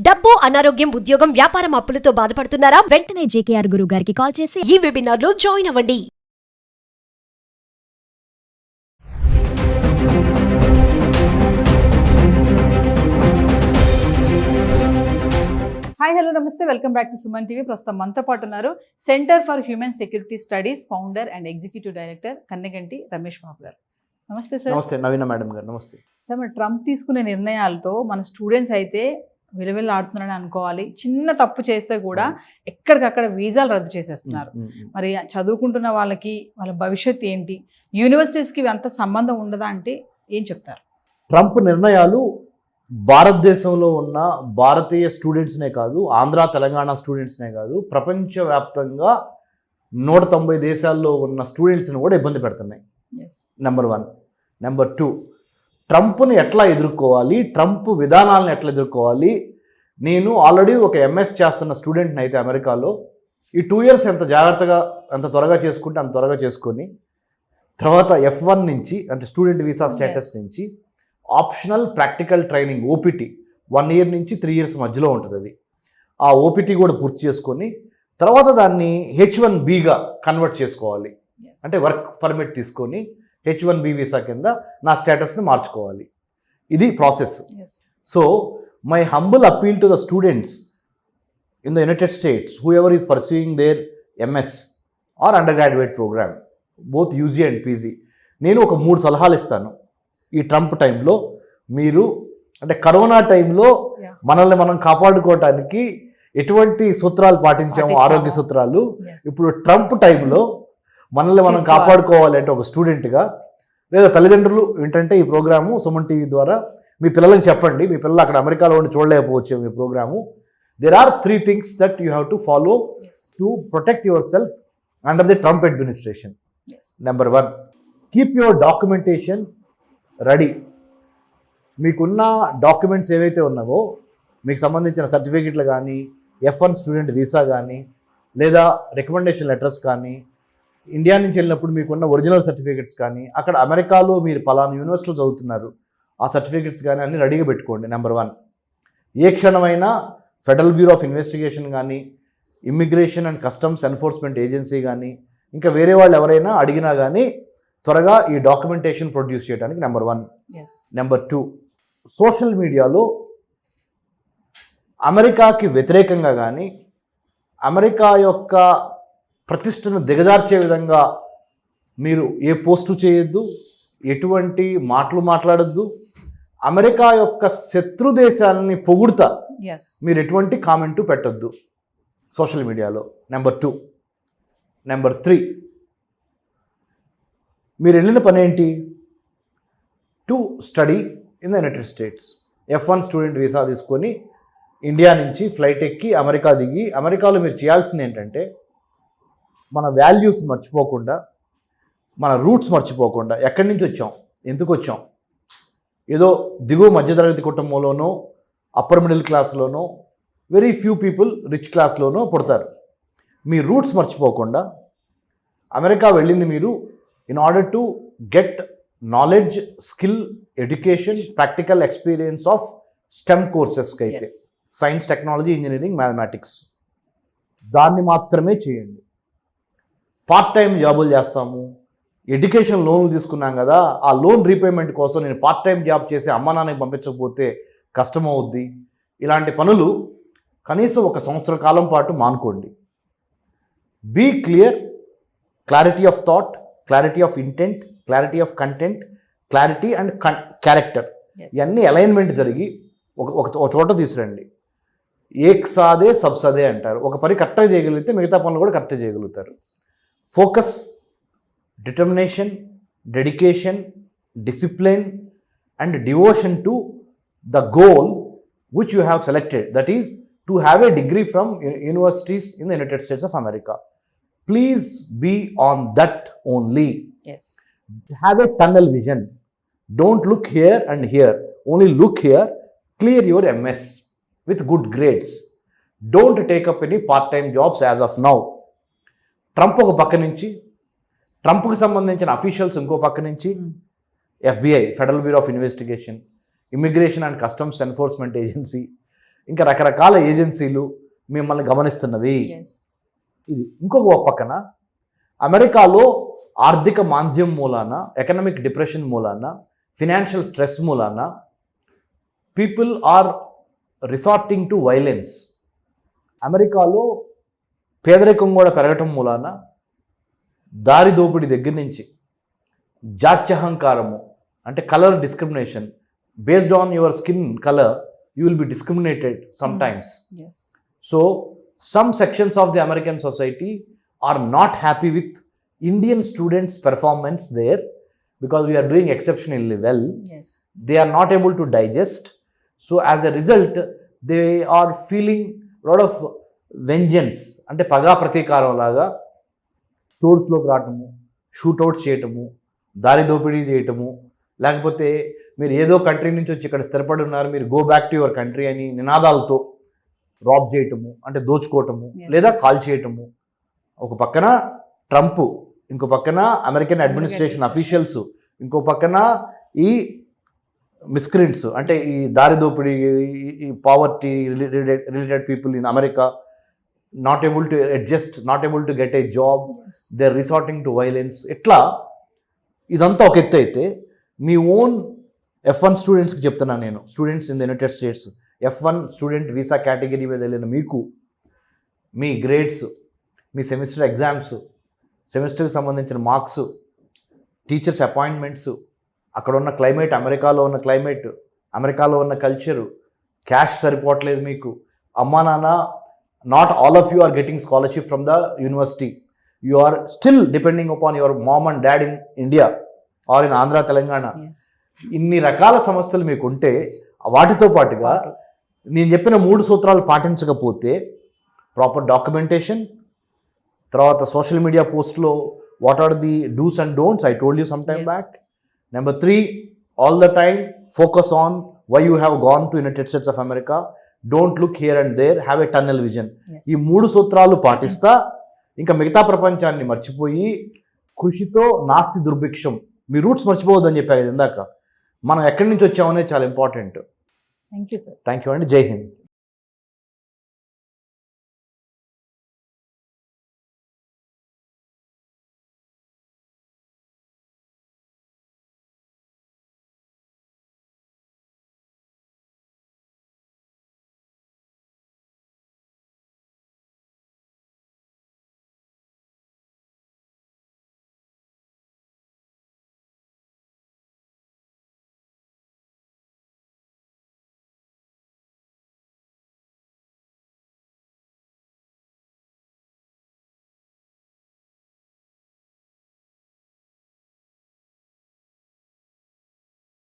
డబ్బు అనారోగ్యం ఉద్యోగం వ్యాపారం అప్పులతో బాధపడుతున్నారా? వెంటనే జేకేఆర్ గురువు గారికి కాల్ చేసి ఈ వెబినార్లో జాయిన్ అవ్వండి. హాయ్ హలో నమస్తే. Welcome back to Suman TV ప్రస్తుతం మనతో పాటు ఉన్నారు centre for human security studies founder and executive director Kanneganti Ramesh Babu గారు. నమస్తే సార్ నమస్తే నవీన మేడం గారు నమస్తే. సార్ మరి ట్రంప్ తీసుకునే నిర్ణయాలతో మన స్టూడెంట్స్ అయితే విలువెల్లి ఆడుతున్నారని అనుకోవాలి. చిన్న తప్పు చేస్తే కూడా ఎక్కడికక్కడ వీసాలు రద్దు చేసేస్తున్నారు. ఉమ్, ఉమ్. మరి చదువుకుంటున్న వాళ్ళకి వాళ్ళ భవిష్యత్ ఏంటి? యూనివర్సిటీస్కి అంత సంబంధం ఉండదా అంటే ఏం చెప్తారు? ట్రంప్ నిర్ణయాలు భారతదేశంలో ఉన్న భారతీయ స్టూడెంట్స్నే కాదు ఆంధ్ర తెలంగాణ స్టూడెంట్స్నే కాదు ప్రపంచవ్యాప్తంగా నూట తొంభై దేశాల్లో ఉన్న స్టూడెంట్స్ని కూడా ఇబ్బంది పెడుతున్నాయి. నెంబర్ వన్ నెంబర్ టూ ట్రంప్ని ఎట్లా ఎదుర్కోవాలి ట్రంప్ విధానాలను ఎట్లా ఎదుర్కోవాలి? నేను ఆల్రెడీ ఒక ఎంఎస్ చేస్తున్న స్టూడెంట్ని అయితే అమెరికాలో. ఈ టూ ఇయర్స్ ఎంత జాగ్రత్తగా ఎంత త్వరగా చేసుకుంటే అంత త్వరగా చేసుకొని తర్వాత ఎఫ్ వన్ నుంచి అంటే స్టూడెంట్ వీసా స్టేటస్. నుంచి optional practical training OPT one year నుంచి త్రీ ఇయర్స్ మధ్యలో ఉంటుంది అది. ఆ ఓపీటీ కూడా పూర్తి చేసుకొని తర్వాత దాన్ని హెచ్ వన్ బీగా కన్వర్ట్ చేసుకోవాలి. అంటే వర్క్ పర్మిట్ తీసుకొని హెచ్ వన్ బి వీసా కింద నా స్టేటస్ని మార్చుకోవాలి. ఇది process. So my humble appeal to the students in the United States whoever is pursuing their MS or undergraduate programme both UG and PG నేను ఒక మూడు సలహాలు ఇస్తాను. ఈ ట్రంప్ టైంలో మీరు అంటే కరోనా టైంలో. మనల్ని మనం కాపాడుకోవటానికి ఎటువంటి సూత్రాలు పాటించాము. ఆరోగ్య సూత్రాలు ఇప్పుడు ట్రంప్ టైంలో మనల్ని మనం. కాపాడుకోవాలి అంటే ఒక స్టూడెంట్గా లేదా తల్లిదండ్రులు ఏంటంటే ఈ ప్రోగ్రాము సుమన్ టీవీ ద్వారా మీ పిల్లలకి చెప్పండి. మీ పిల్లలు అక్కడ అమెరికాలో ఉండి చూడలేకపోవచ్చు మీ programme. There are three things that you have to follow to protect yourself under the Trump administration number one keep your documentation ready మీకున్న డాక్యుమెంట్స్ ఏవైతే ఉన్నావో మీకు సంబంధించిన సర్టిఫికెట్లు కానీ ఎఫ్ వన్ స్టూడెంట్ వీసా కానీ లేదా రికమెండేషన్ లెటర్స్ కానీ ఇండియా నుంచి వెళ్ళినప్పుడు మీకున్న ఒరిజినల్ సర్టిఫికెట్స్ కానీ అక్కడ అమెరికాలో మీరు పలానా యూనివర్సిటీలో చదువుతున్నారు ఆ సర్టిఫికెట్స్ కానీ అన్ని రెడీగా పెట్టుకోండి నెంబర్ వన్ ఏ క్షణమైనా ఫెడరల్ బ్యూరో ఆఫ్ ఇన్వెస్టిగేషన్ కానీ Immigration and Customs Enforcement agency కానీ ఇంకా వేరే వాళ్ళు ఎవరైనా అడిగినా కానీ త్వరగా ఈ డాక్యుమెంటేషన్ ప్రొడ్యూస్ చేయడానికి number one number two social మీడియాలో అమెరికాకి వ్యతిరేకంగా కానీ అమెరికా యొక్క ప్రతిష్టను దిగజార్చే విధంగా మీరు ఏ పోస్టు చేయొద్దు ఎటువంటి మాటలు మాట్లాడొద్దు. అమెరికా యొక్క శత్రు దేశాలని పొగుడుతా మీరు ఎటువంటి కామెంటు పెట్టొద్దు సోషల్ మీడియాలో. నెంబర్ టూ నెంబర్ త్రీ మీరు వెళ్ళిన పని ఏంటి to study in the United States F one student visa తీసుకొని ఇండియా నుంచి ఫ్లైట్ ఎక్కి అమెరికా దిగి అమెరికాలో మీరు చేయాల్సింది ఏంటంటే మన వాల్యూస్ మర్చిపోకుండా మన రూట్స్ మర్చిపోకుండా ఎక్కడి నుంచి వచ్చాం? ఎందుకు వచ్చాం? ఏదో దిగువ మధ్యతరగతి కుటుంబంలోనో అప్పర్ మిడిల్ క్లాస్లోనో వెరీ ఫ్యూ పీపుల్ రిచ్ క్లాస్లోనో పుడతారు. మీ రూట్స్ మర్చిపోకుండా అమెరికా వెళ్ళింది మీరు in order to get knowledge skill education practical experience of STEM కోర్సెస్కి అయితే సైన్స్ టెక్నాలజీ ఇంజనీరింగ్ మ్యాథమెటిక్స్ దాన్ని మాత్రమే చేయండి. పార్ట్ టైం జాబులు చేస్తాము. ఎడ్యుకేషన్ లోన్లు తీసుకున్నాం కదా ఆ లోన్ రీపేమెంట్ కోసం నేను పార్ట్ టైం జాబ్ చేసి అమ్మ నాన్నకి పంపించకపోతే కష్టం అవుద్ది ఇలాంటి పనులు కనీసం ఒక సంవత్సర కాలం పాటు మానుకోండి. Be clear clarity of thought clarity of intent clarity of content clarity and కన్ క్యారెక్టర్ ఇవన్నీ అలైన్మెంట్ జరిగి ఒక ఒక చోట తీసురండి. ఏక్ సాదే సబ్ సదే అంటారు. ఒక పని కరెక్ట్గా చేయగలిగితే మిగతా పనులు కూడా కరెక్ట్గా చేయగలుగుతారు. focus, determination, dedication, discipline, and devotion to the goal which you have selected, that is, to have a degree from universities in the United States of America. Please be on that only. Yes. Have a tunnel vision. Don't look here and here. Only look here. Clear your MS with good grades. Don't take up any part time jobs as of now Trump ఒక పక్క నుంచి ట్రంప్కి సంబంధించిన officials ఇంకో పక్క నుంచి FBI Federal Bureau of Investigation Immigration and Customs Enforcement agency ఇంకా రకరకాల ఏజెన్సీలు మిమ్మల్ని గమనిస్తున్నవి. ఇది ఇంకొక పక్కన అమెరికాలో ఆర్థిక మాంద్యం మూలాన ఎకనామిక్ డిప్రెషన్ మూలాన ఫినాన్షియల్ స్ట్రెస్ మూలాన people are resorting to violence. అమెరికాలో పేదరికం కూడా పెరగటం మూలాన దారి దోపిడి దగ్గర నుంచి జాత్యహంకారము అంటే colour discrimination based on your skin colour you will be discriminated sometimes so some sections of the American society are not happy with Indian students performance there because we are doing exceptionally well they are not able to digest so as a result they are feeling lot of vengeance అంటే పగా ప్రతీకారం లాగా స్టోర్స్లోకి రావటము shootouts చేయటము దారి దోపిడీ చేయటము లేకపోతే మీరు ఏదో కంట్రీ నుంచి వచ్చి ఇక్కడ స్థిరపడి ఉన్నారు మీరు go back to your country అని నినాదాలతో రాబ్ చేయటము అంటే దోచుకోవటము. లేదా కాల్ చేయటము ఒక పక్కన ట్రంప్ ఇంకో పక్కన అమెరికన్ అడ్మినిస్ట్రేషన్. అఫీషియల్స్ ఇంకో పక్కన ఈ మిస్క్రియంట్స్ అంటే ఈ దారి దోపిడీ ఈ poverty related people in America not able to adjust not able to get a job they are resorting to violence ఇట్లా ఇదంతా ఒక ఎత్తు అయితే మీ ఓన్ ఎఫ్ వన్ స్టూడెంట్స్కి చెప్తున్నాను నేను. Students in the United States F one student visa category మీద వెళ్ళిన మీకు మీ గ్రేడ్స్ మీ సెమిస్టర్ ఎగ్జామ్స్ సెమిస్టర్కి సంబంధించిన మార్క్స్ టీచర్స్ అపాయింట్మెంట్స్ అక్కడ ఉన్న క్లైమేట్ అమెరికాలో ఉన్న క్లైమేట్ అమెరికాలో ఉన్న కల్చరు క్యాష్ సరిపోవట్లేదు మీకు. అమ్మా నాన్న not all of you are getting scholarship from the university you are still depending upon your mom and dad in India or in Andhra Telangana ఇన్ని రకాల సమస్యలు మీకు ఉంటే వాటితో పాటుగా నేను చెప్పిన మూడు సూత్రాలు పాటించకపోతే ప్రాపర్ డాక్యుమెంటేషన్ తర్వాత సోషల్ మీడియా పోస్ట్లో what are the dos and don'ts I told you some time. Back number three all the time focus on why you have gone to United States of America don't look here and there have a tunnel vision ఈ మూడు సూత్రాలు పాటిస్తా ఇంకా మిగతా ప్రపంచాన్ని మర్చిపోయి కృషితో నాస్తి దుర్భిక్షం. మీ roots మర్చిపోవద్దని చెప్పారు కదా ఇందాక. మనం ఎక్కడి నుంచి వచ్చామనేది చాలా important thank you sir thank you అండి. జై హింద్.